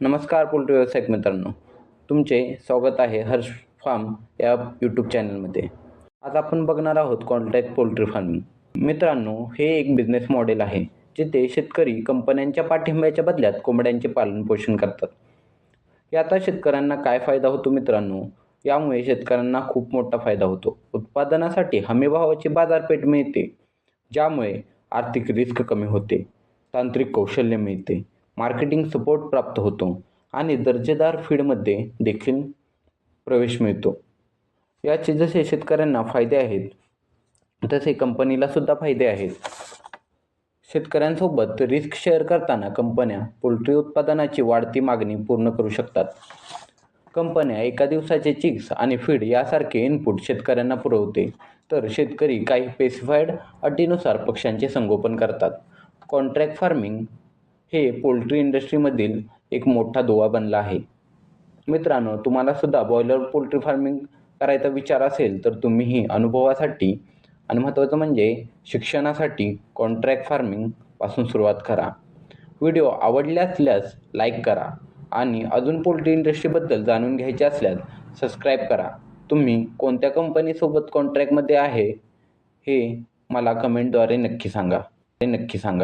नमस्कार पोल्ट्री व्यावसायिक मित्रांनो. तुमचे स्वागत आहे हर्ष फार्म या यूट्यूब चॅनलमध्ये. आज आपण बघणार आहोत कॉन्ट्रॅक्ट पोल्ट्री फार्मिंग मित्रांनो हे एक बिझनेस मॉडेल आहे जिथे शेतकरी कंपन्यांच्या पाठिंब्याच्या बदल्यात कोंबड्यांचे पालनपोषण करतात. याचा शेतकऱ्यांना काय फायदा होतो मित्रांनो? यामुळे शेतकऱ्यांना खूप मोठा फायदा होतो. उत्पादनासाठी हमीभावाची बाजारपेठ मिळते ज्यामुळे आर्थिक रिस्क कमी होते तांत्रिक कौशल्य मिळते मार्केटिंग सपोर्ट प्राप्त होतो आणि दर्जेदार फीडमध्ये देखील प्रवेश मिळतो. याचे जसे शेतकऱ्यांना फायदे आहेत तसे कंपनीला सुद्धा फायदे आहेत. शेतकऱ्यांसोबत रिस्क शेअर करताना कंपन्या पोल्ट्री उत्पादनाची वाढती मागणी पूर्ण करू शकतात. कंपन्या एका दिवसाचे चिक्स आणि फीड यासारखे इनपुट शेतकऱ्यांना पुरवते तर शेतकरी काही स्पेसिफाईड अटीनुसार पक्ष्यांचे संगोपन करतात. कॉन्ट्रॅक्ट फार्मिंग हे पोल्ट्री इंडस्ट्रीमधील एक मोठा दुवा बनला आहे. मित्रांनो तुम्हाला सुद्धा बॉयलर पोल्ट्री फार्मिंग करायचा विचार असेल तर तुम्हीही अनुभवासाठी आणि महत्त्वाचं म्हणजे शिक्षणासाठी कॉन्ट्रॅक्ट फार्मिंगपासून सुरुवात करा. व्हिडिओ आवडले असल्यास लाईक करा आणि अजून पोल्ट्री इंडस्ट्रीबद्दल जाणून घ्यायचे असल्यास सबस्क्राईब करा. तुम्ही कोणत्या कंपनीसोबत कॉन्ट्रॅक्टमध्ये आहे हे मला कमेंटद्वारे नक्की सांगा. ते नक्की सांगा.